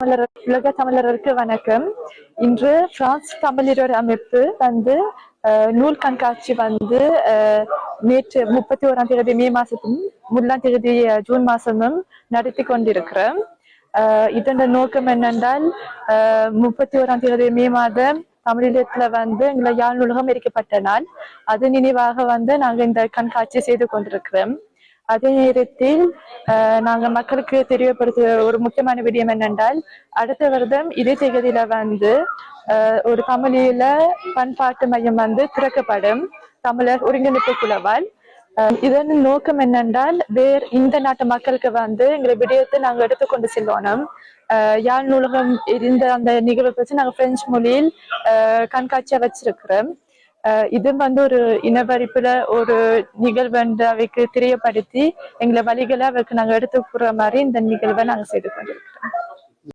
தமிழர் உலக தமிழர்களுக்கு வணக்கம். இன்று பிரான்ஸ் தமிழர் அமைப்பு வந்து நூல் கண்காட்சி வந்து நேற்று முப்பத்தி ஓராம் தேதி மே மாசத்தும் முதலாம் தேதி ஜூன் மாசமும் நடத்தி கொண்டிருக்கிறோம். அஹ், இதன் நோக்கம் என்னென்றால் முப்பத்தி ஓராம் தேதி மே மாதம் தமிழீழத்துல வந்து எங்களை யாழ் நூலகம் எரிக்கப்பட்ட நாள். அது நினைவாக வந்து நாங்கள் இந்த கண்காட்சி செய்து கொண்டிருக்கிறோம். அதே நேரத்தில் நாங்கள் மக்களுக்கு தெரியப்படுத்த ஒரு முக்கியமான விடயம் என்னென்றால் அடுத்த வருடம் இதே தேதியில வந்து ஒரு தமிழில பண்பாட்டு மையம் வந்து திறக்கப்படும். தமிழர் ஒருங்கிணைப்பு குழுவால். இதன் நோக்கம் என்னென்றால் வேறு இந்த நாட்டு மக்களுக்கு வந்து எங்களை விடயத்தை நாங்கள் எடுத்துக்கொண்டு செல்லணும் யாழ் நூலகம் இருந்த அந்த நிகழ்வை பற்றி நாங்கள் பிரெஞ்சு மொழியில் கண்காட்சியாக வச்சிருக்கிறோம். இது வந்து ஒரு இனவரிப்புல ஒரு நிகழ்வு அவைக்கு தெரியப்படுத்தி எங்களை வழிகளை அவருக்கு நாங்க எடுத்து கூற மாதிரி இந்த நிகழ்வை நாங்க செய்து கொண்டிருக்கிறோம்.